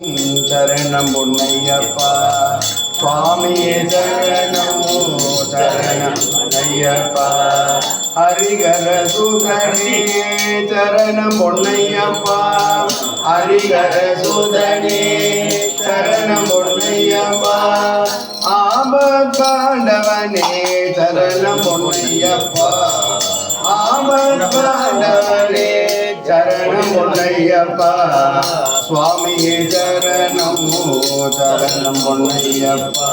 தரணம் பொன்னையப்பா. சுவாமியே தரணமோ தரணம் ஐயப்பா ஹரிகர சுதனே சரணம் பொன்னையப்பா. ஹரிகர சுதனே சரணம் பொன்னையப்பா. ஆபத்தாண்டவனே சரணம் பொன்னையப்பா. ஆபத்தாண்டவனே சரணம் பொன்னையப்பா. சுவாமியே சரணம் சரணம் பொன்னையப்பா.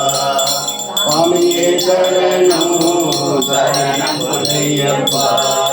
சுவாமியே சரணம் சரணம் பொன்னையப்பா.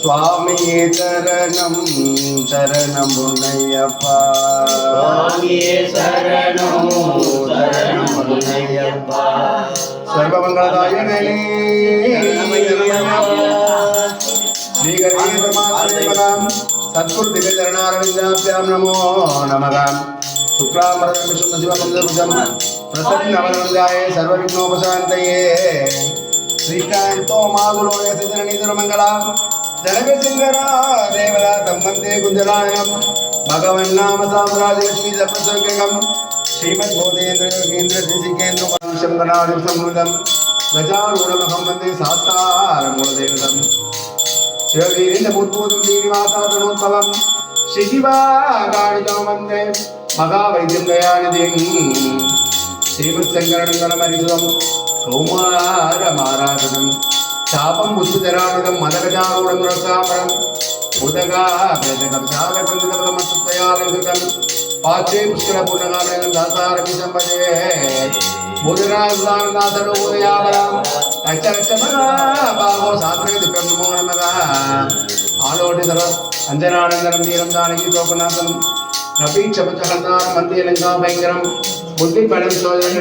சுவாமியே சரணம் சரணம் உன்னையப்பா. சுவாமியே சரணம் சரணம் உன்னையப்பா. சர்வமங்கலதாயனே ஸ்ரீகணே பிரமாத்மனாம் சத்குரு திகஜரணாரவிந்தாபியாம் நமோ நமகாம். சுக்லாம்பரம் விஷ்ணு சிவமந்தபுஜம் பிரசன்னவரந்தாய சர்வவிக்னோபசாந்தயே श्रीकांतो मागुलो यतिदिन निधुरमङ्गलाम् జనకసింగరా దేవదా తమ్మందే గుంజరాయణం భగవన్నామ సామ్రాజ్యలక్ష్మీ సర్వసౌఖ్యకం శ్రీమద్ బోధేంద్ర కేంద్ర దేశికేంద్ర పరమశం గణాది సంవృతం గజారూఢమహం వందే సాస్తారమూలదేవతం శివవీరేంద్ర భూత్పూతం శ్రీనివాసాతనోద్భవం శిశివాగాడితం వందే మహావైద్యం దయానిధిం శ్రీమత్సంకరణం కౌమారమారాధనం శాపం బుద్ధుజరానుగం మదగజారూఢం சாபம் புஷ்பதராமிதம் மதகஜாரூடம் ரசாபரம் உதகாபிரஜகம் சாரபந்திரபதமசுத்தயாலங்கிருதம் பாச்சே புஷ்கர பூர்ணகாமிரகம் தாசாரபி சம்பதே முதராஜான் தாசரோ உதயாபரம் தச்சரச்சமரா பாவோ சாத்ரே திக்கம் நமோ நமகா ஆலோடிதரம் அஞ்சனானந்தரம் நீரம் ஜானகி தோபநாசனம் ரவி சபச்சகந்தாரம் மந்தியலங்கா பயங்கரம் புத்தி படம் சோதனை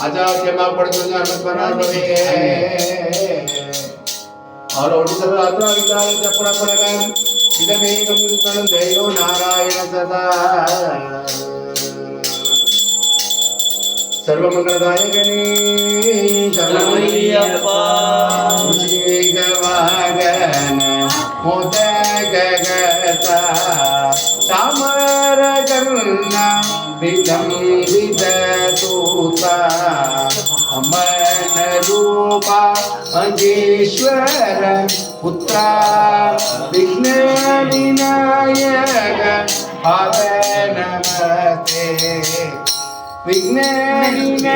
அஜாக்கியமா படுத்துங்க அனுப்பனாவே ஆரோடிசர் அத்ராவிதாரி தப்புடப்படகம் இதமேகம் இருந்தாலும் தெய்வோ நாராயண சதா. சர்வமங்கலதாயகனே சர்வமரியப்பாகன முதககதா. தாமரகர்ணா विधं विदतोता मनरूपा मजेश्वर पुत्रा विघ्नविनायक भवे नमते विघ्नविनायक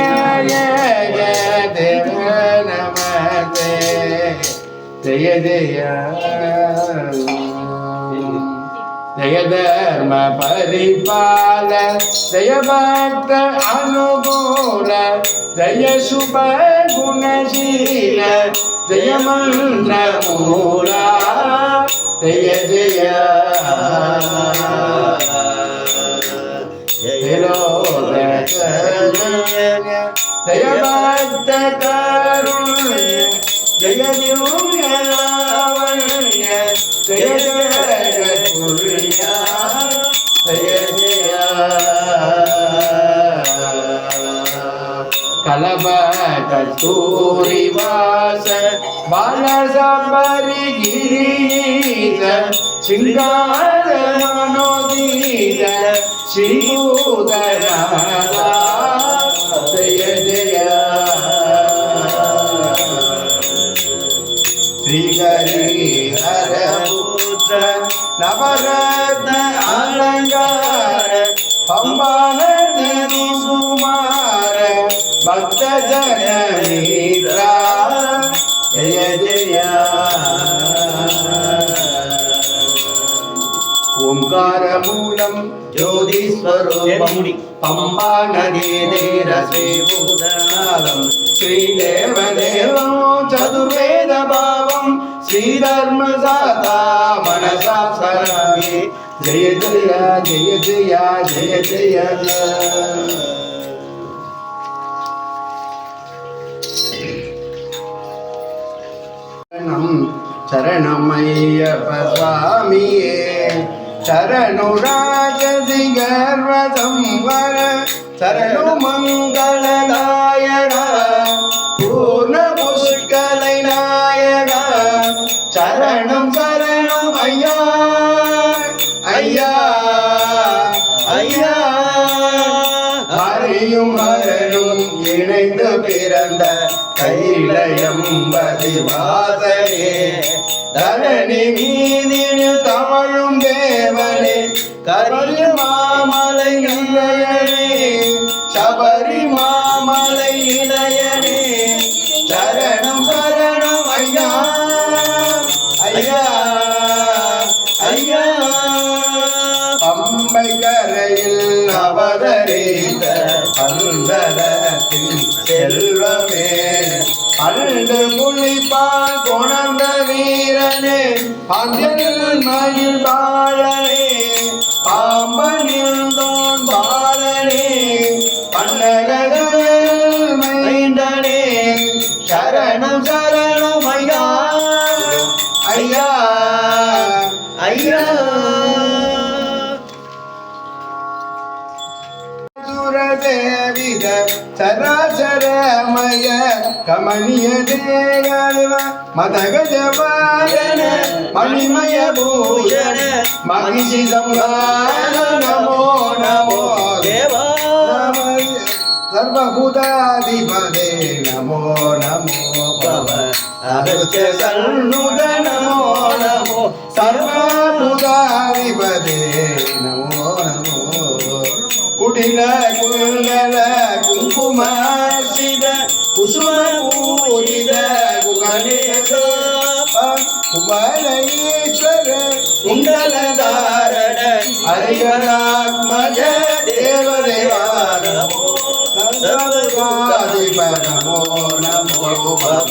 देव नमते जय जय जयधर्म परिपाल जय भक्त अनुकूल जय शुभ गुणशील जय मंत्र मूला जय जय जय भक्त करुण्य जय दिव्य लावण्य जय जय கலப கஸ்தூரி வாச பாலசபரி கிரீத சிங்கார மனோதீர ஸ்ரீபூதரா ஜய ஜய ஸ்ரீ ஹரி ஹர புத்திர நவர अम्बलि कुमार भक्त जननीरा जय जय। ओङ्कारमूलं ज्योतिस्वरूपं पम्बा नदी धीरसेवुदालं श्रीदेव श्रीधर्मदाता मनसा सरामि जय जय जय जय जय जय சரணமையப்ப சுவாமியே சரணுராஜ திகர்வதம் வர. சரணு மங்களதாயரா ஹரியும் அருளும் இணைந்து பிறந்த கைலயம் பதிவாசனே. தரணி மீதில் தமிழும் தேவனே கரிய மாமலை இளையனே சபரி மாமலை இளையனே சரணம் சரணம் பாம்பனே அஞ்சல் மயில் பாழனே பாம்பனில் தோன் பாலனே பன்னகங்கள் மைந்தனே சரணம் சரணம் சுரதேவித சராசரமய கமனிய தேகல்வ மதகஜவாயன மணிமய பூஷண மகிஷி சம்ஹார நமோ நமோ தேவா. சர்வபூதாதிபதே நமோ நமோ பவ. அகஸ்ய சண்முக நமோ நமோ. நமோ குடில குண்டல குங்குமாசித குசும பூரித குகணேச குமரேஸ்வர குண்டலதாரண ஹரிகராத்மஜ தேவதேவா நமோ சர்வகாதிப நமோ நமோ பவ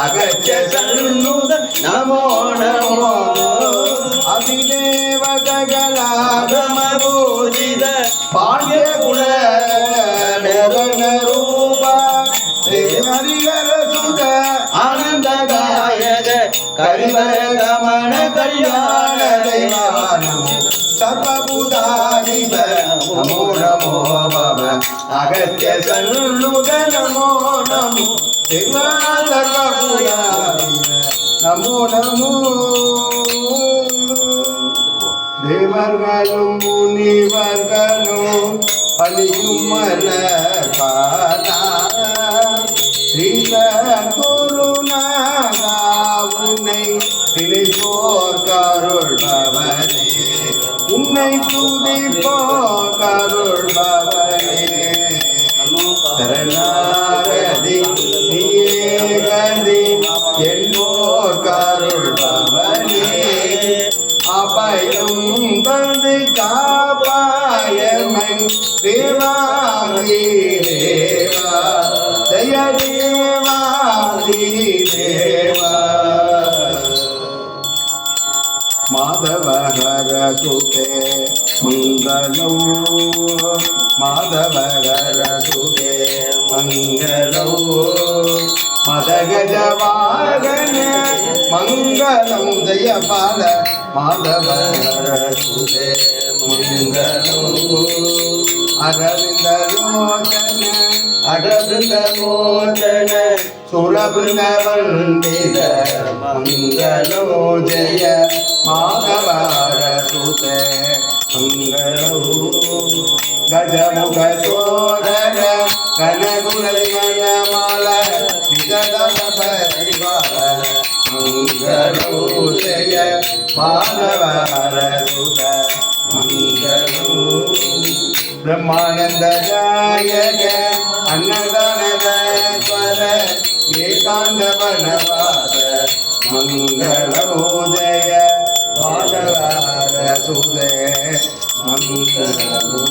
அகச்ச சண்முக நமோ நமோ. அபிதேவதகலாகம பூஜித பாண்டிய குல மோகன ரூப ஸ்ரீ சுத ஆனந்ததாயக கரிவர கமன கல்யாண தெய்வானம் சர்வபூதாதிப நமோ நமோ பவ அகத்திய நமோ நமோ சர்வபூதாதிப நமோ நமோ தேவர்களும் முனிவர்களும் பலியும் மலர் ஸ்ரீத குருநாதா உன்னை திணைப்போர் கருள் பவனே உன்னை துதிப்போர் கருள் பவனே കാവായമൻ ദേവാതി ദേവ. ദയ ദേവാതി ദേവ. മാധവ ഹര സുതേ മംഗളോ മാധവ ഹര സുതേ മംഗളോ മദഗജ വാഹന മംഗളം ജയ പാല சுதே மங்களோ அரவிந்த லோச்சன அரவிந்த லோச்சன சுரபிருந்த வந்தித மங்களோ ஜய மாதவர சுத மங்களோ கஜமுக மங்களோஷய பாலவாரசுத மங்களோ பிரம்மானந்ததாயக அன்னதானதர ஏகாந்தவனவாத மங்களோதய பாலவாரசுத மங்களோ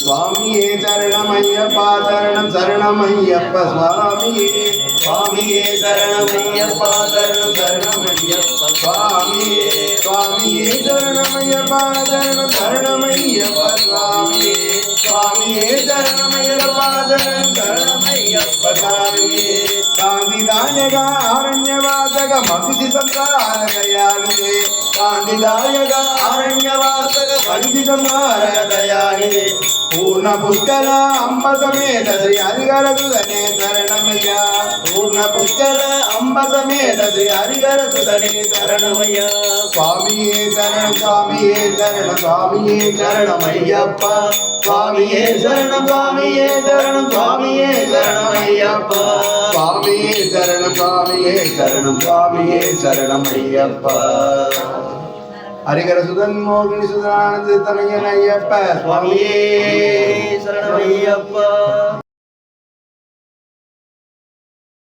சுவாமியே சரணமையப்பா சரணம் சரணமையப்ப சுவாமியே. சுவாமியே சரணமையப்பா சரணம் சரணமையப்ப சுவாமியே சுவாமியே சரணமையப்பா சரணம் சரணமையப்ப சுவாமியே சுவாமியே சரணமையப்பா சரணம் சரணமையப்ப ஐயப்ப சாமியே காந்திதாயக ஆரண்யவாசக மகிழ்ச்சி சந்தார தயாளுதே காந்திதாயக அரண்யவாசக பண்டிதமார தயானிதே பூர்ண புஷ்கர அம்ப சமேத ஸ்ரீ ஹரிகர சுதனே சரணமையா பூர்ண புஷ்கர அம்ப சமேத ஸ்ரீ ஹரிகர சுதனே சரணமையா சுவாமியே சரணம் சுவாமியே சரணம் சுவாமியே சரணம் சரணமையப்பா சுவாமியே சரணம் சுவாமியே சரணம் சுவாமியே சரணமையப்பா சுவாமியே சரணம் சுவாமியே சரணம் சுவாமியே சரணம் ஐயப்பா ஹரிகர சுதன் மோகினி சுதானந்த தமையன் ஐயப்ப சுவாமியே சரணமையப்பா